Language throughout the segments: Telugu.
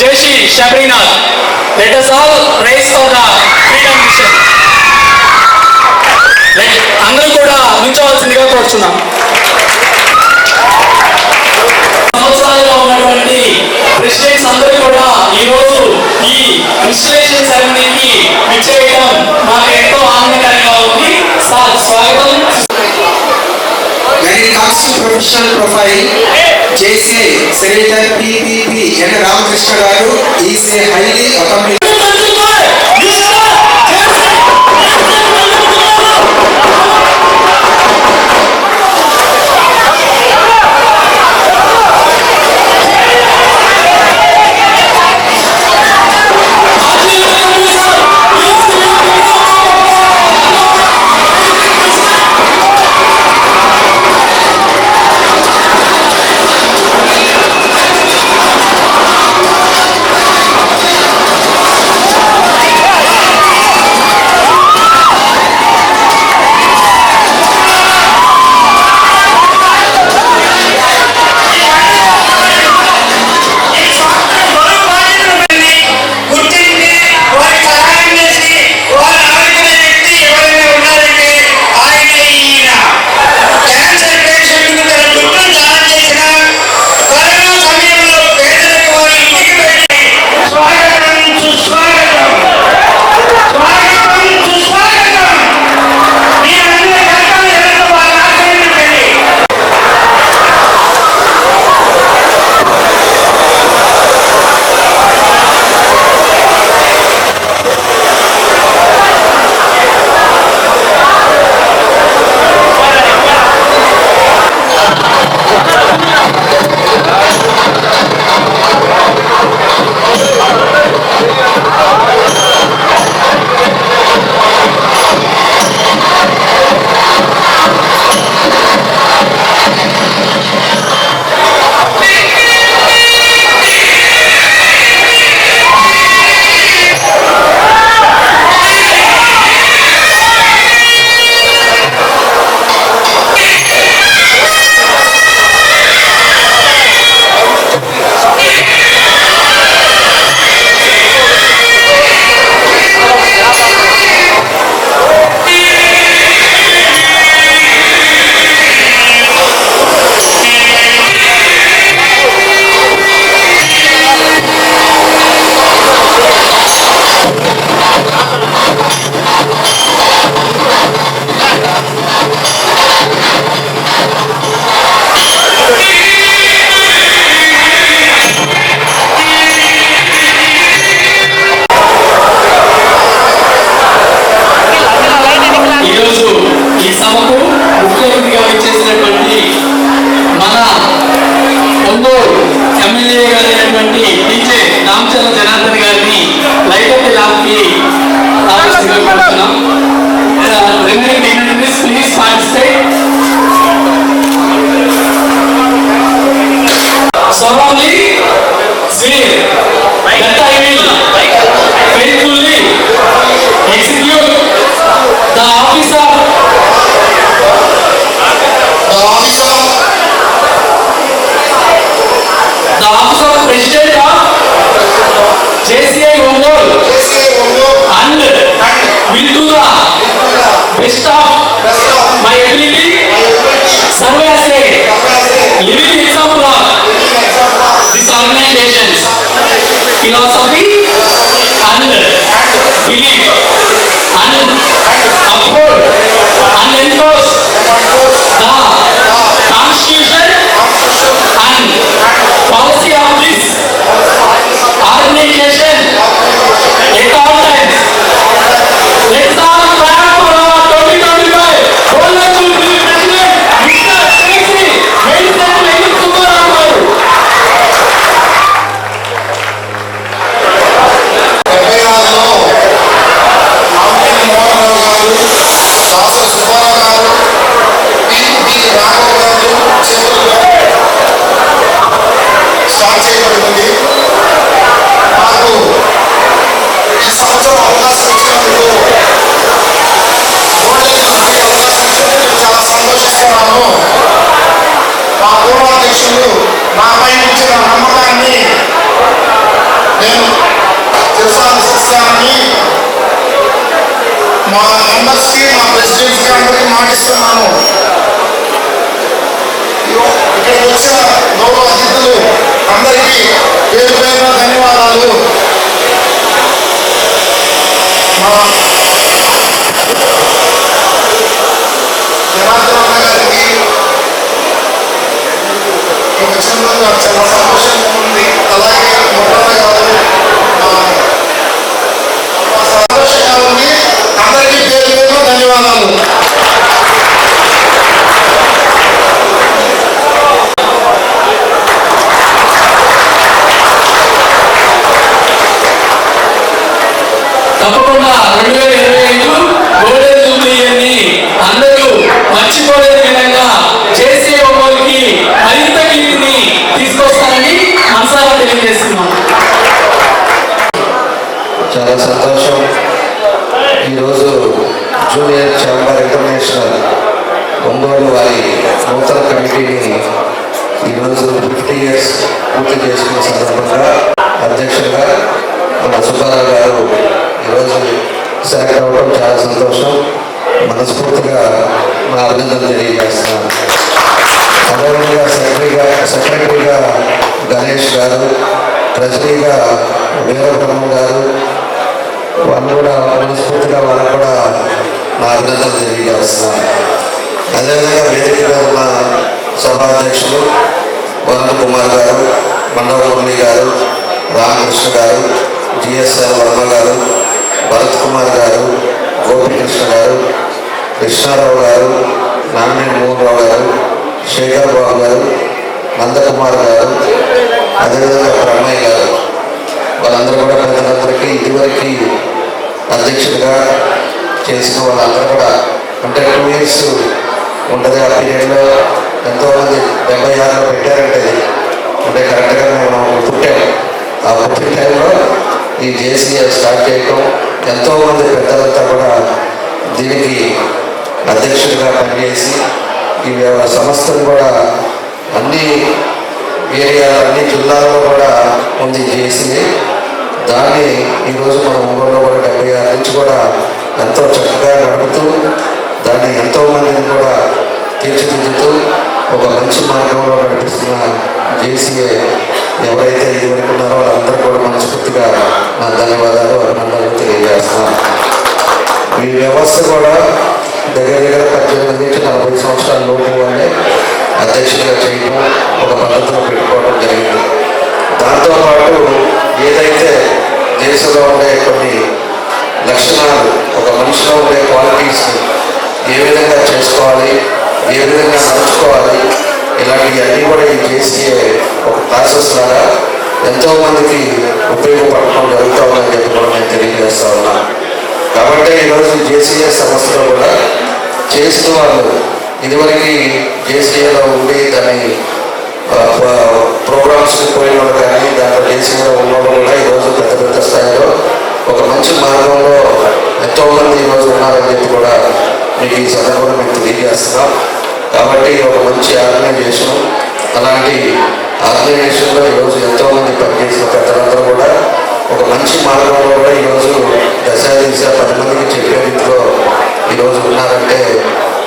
జేషి Sabarinath let us all rise for the freedom mission అందరూ కూడా ఉంచవలసిందిగా కోరుచున్నాం. సంవత్సరాలుగా ఉన్నటువంటి ప్రెసిడెంట్స్ అందరూ కూడా ఈరోజు ఈ ఇన్స్టలేషన్ సెరమనీకి విచ్చేయడం మాకు ఎంతో ఆనందకరంగా ఉంది. సార్ స్వాగతం. When it comes to professional profile, జై Shri secretary PPP N Ramakrishna గారు is highly accomplish the office of president of JCI Ongol and will do the best of my ability serve as a living example of organization's philosophy మా మెంబర్స్కి మా ప్రెసిడెంట్కి అందరికీ మాటిస్తున్నాను ఇక్కడ వచ్చిన గౌరవ అతిథులు అందరికీ పేరు పేరున ధన్యవాదాలు. మా జనార్దన్ గారికి ఈ విషయంలో చాలా సంతోషంగా ఉంది అలాగే మొదలన్న గారు మా మా సంతోషంగా ఉంది అందరికీ పేరు పేరున ధన్యవాదాలు తప్పకుండా రెండు వేల ఇరవై ఐదు గోల్డెన్ జూబ్లీ అని అందరూ మర్చిపోలేని విధంగా చేసే ఒంగోలుకి మరింత కీర్తిని తీసుకొస్తానని మనసారా తెలియజేస్తున్నాం. చాలా సంతోషం. ఈరోజు జూనియర్ ఛాంబర్ ఇంటర్నేషనల్ ఒంగోలు వారి నూతన కమిటీని ఈరోజు ఫిఫ్టీ ఇయర్స్ పూర్తి చేసుకున్న సందర్భంగా అధ్యక్షులుగా మన సుబ్బారావు గారు ఈరోజు సెలెక్ట్ అవ్వడం చాలా సంతోషం. మనస్ఫూర్తిగా నా అభినందనలు తెలియజేస్తున్నాను. అదేవిధంగా సెక్రటరీగా సెక్రటరీగా గణేష్ గారు ట్రెజరీగా వీరబ్రహ్మ గారు వాళ్ళు కూడా మనస్ఫూర్తిగా వాళ్ళకు కూడా నా అభినందనలు తెలియజేస్తున్నాను. అదేవిధంగా వేదిక మీద ఉన్న సభాధ్యక్షులు వరుణ్ కుమార్ గారు మండవ మురళి గారు రామకృష్ణ గారు జిఎస్ఆర్ వర్మ గారు భరత్ కుమార్ గారు గోపికృష్ణ గారు కృష్ణారావు గారు నారాయణ మోహన్ రావు గారు శేఖర్ బాబు గారు నందకుమార్ గారు అదేవిధంగా బ్రహ్మయ్య గారు. వాళ్ళందరూ కూడా ప్రజలందరికీ ఇదివరకు అధ్యక్షుడిగా చేసిన వాళ్ళందరూ కూడా అంటే టూ ఇయర్స్ ఉంటుంది ఆ పీరియడ్లో ఎంతోమంది డెబ్బై ఆరులో పెట్టారంటే అంటే కరెక్ట్గా మేము పుట్టాం. ఆ పుట్టిన టైంలో ఈ జేసీఏ స్టార్ట్ చేయటం ఎంతోమంది పెద్దలంతా కూడా దీనికి అధ్యక్షుడిగా పనిచేసి ఈ సంస్థను కూడా అన్ని ఏరియా అన్ని జిల్లాల్లో కూడా ఉంది చేసింది దాన్ని ఈరోజు మన ఊళ్ళో కూడా డెబ్బై ఆరు నుంచి కూడా ఎంతో చక్కగా నడుపుతూ దాన్ని ఎంతోమందిని కూడా తీర్చిదిద్దుతూ ఒక మంచి మార్గంలో నడిపిస్తున్న జేసీఏ ఎవరైతే ఇదివరకు ఉన్నారో వాళ్ళందరూ కూడా మనస్ఫూర్తిగా నా ధన్యవాదాలు అభినందనలు తెలియజేస్తున్నాను. ఈ వ్యవస్థ కూడా దగ్గర దగ్గర పద్దెనిమిది నుంచి నలభై సంవత్సరాల లోపు వాళ్ళే అధ్యక్షుడిగా చేయడం ఒక పద్ధతిలో పెట్టుకోవడం జరిగింది. దాంతోపాటు ఏదైతే దేశంలో ఉండే కొన్ని లక్షణాలు ఒక మనిషిలో ఉండే క్వాలిటీస్ ఏ విధంగా చేసుకోవాలి ఏ విధంగా నడుచుకోవాలి ఇలాంటివి అన్నీ కూడా ఈ చేసే ఒక ప్రాసెస్ లాగా ఎంతో మందికి ఉపయోగపడటం జరుగుతూ ఉందని చెప్పి కూడా నేను తెలియజేస్తా ఉన్నా. కాబట్టి ఈరోజు జేసీఏ సంస్థలో కూడా చేసిన వాళ్ళు ఇదివరకు జేసీఏలో ఉండి దాని ప్రోగ్రామ్స్కి పోయిన వాళ్ళు కానీ దాంట్లో జేసీఏలో ఉన్న వాళ్ళు కూడా ఈరోజు కాబట్టి ఒక మంచి ఆర్గనైజేషన్ అలాంటి ఆర్గనైజేషన్లో ఈరోజు ఎంతో మంది పనిచేసిన పెద్దలందరూ కూడా ఒక మంచి మార్గంలో కూడా ఈరోజు దశ దిశ పది మందికి చెప్పే రీతిలో ఈరోజు ఉన్నారంటే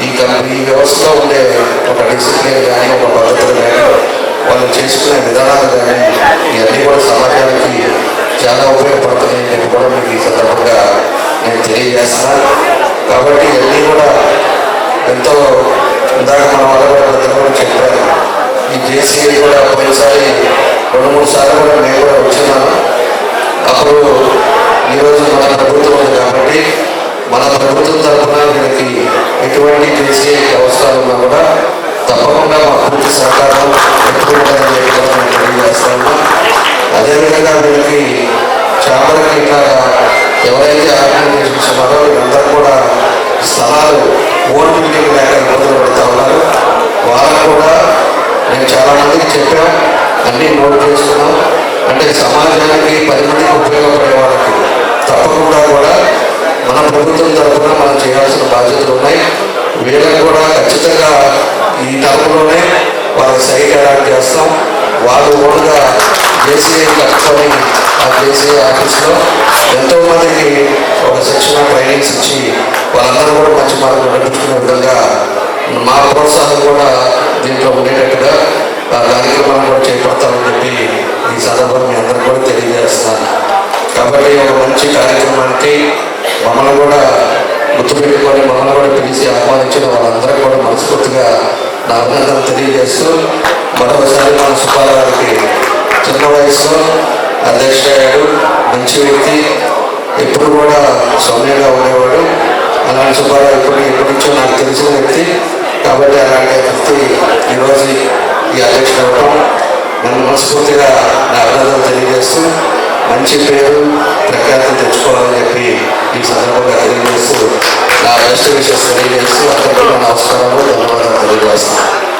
ఈ కంపెనీ ఈ వ్యవస్థలో ఉండే ఒక డిసిప్లిన్ కానీ ఒక పద్ధతులు కానీ వాళ్ళు చేసుకునే విధానాలు కానీ ఇవన్నీ కూడా సమాజానికి చాలా ఉపయోగపడుతున్నాయి నేను కూడా మీకు ఈ సందర్భంగా నేను తెలియజేస్తున్నాను కాబట్టి ఇవన్నీ కూడా ఎంతో ఇందాక మన వాళ్ళు కూడా చెప్పారు. ఈ జేసీఏ కూడా పోయినసారి రెండు మూడు సార్లు కూడా నేను కూడా వచ్చినాను అప్పుడు ఈరోజు మన ప్రభుత్వం ఉంది కాబట్టి మన ప్రభుత్వం తరఫున వీళ్ళకి ఎటువంటి జేసీఐ అవసరాలు ఉన్నా కూడా తప్పకుండా మా పూర్తి సహకారం ఎప్పుడు చెప్పి తెలియజేస్తాను అదేవిధంగా వీళ్ళకి చేపలకి ఇట్లా ప్రభుత్వం తరఫున మనం చేయాల్సిన బాధ్యతలు ఉన్నాయి. వీళ్ళకి కూడా ఖచ్చితంగా ఈ తరపులోనే వాళ్ళ సైట్ అలాట్ చేస్తాం. వాళ్ళు కూడా జేసీఐ కట్టుకొని ఆ జేసీఐ ఆఫీస్లో ఎంతో మందికి ఒక శిక్షణ ట్రైనింగ్స్ ఇచ్చి వాళ్ళందరూ కూడా మంచి మార్గం నడిపించుకునే విధంగా మా ప్రోత్సాహం కూడా దీంట్లో ఉండేటట్టుగా ఆ కార్యక్రమాలు కూడా చేపడతామని చెప్పి ఈ సందర్భంగా మీ అందరూ కూడా తెలియజేస్తాను కాబట్టి ఒక మంచి కార్యక్రమానికి మమ్మల్ని కూడా గుర్తుపెట్టుకొని మమ్మల్ని కూడా పిలిచి ఆహ్వానించిన వాళ్ళందరూ కూడా మనస్ఫూర్తిగా నా అభినందనలు తెలియజేస్తూ మరొకసారి మన సుబ్బారావుకి చిన్న వయసులో అధ్యక్షుడయ్యాడు మంచి వ్యక్తి ఎప్పుడు కూడా సౌమ్యంగా ఉండేవాడు. అలాంటి సుబ్బారావు ఎప్పుడు ఎప్పటి నుంచో నాకు తెలిసిన వ్యక్తి. కాబట్టి అలాంటి వ్యక్తి ఈరోజు ఈ అధ్యక్షుడు అవ్వడం నన్ను మనస్ఫూర్తిగా నా అభినందనలు తెలియజేస్తూ మంచి పేరు ప్రఖ్యాతి తెచ్చుకోవాలని చెప్పి ఈ సందర్భంగా తెలియజేస్తూ నా బెస్ట్ విషయస్ తెలియజేస్తూ అందరికీ నమస్కారాలు ధన్యవాదాలు తెలియజేస్తాను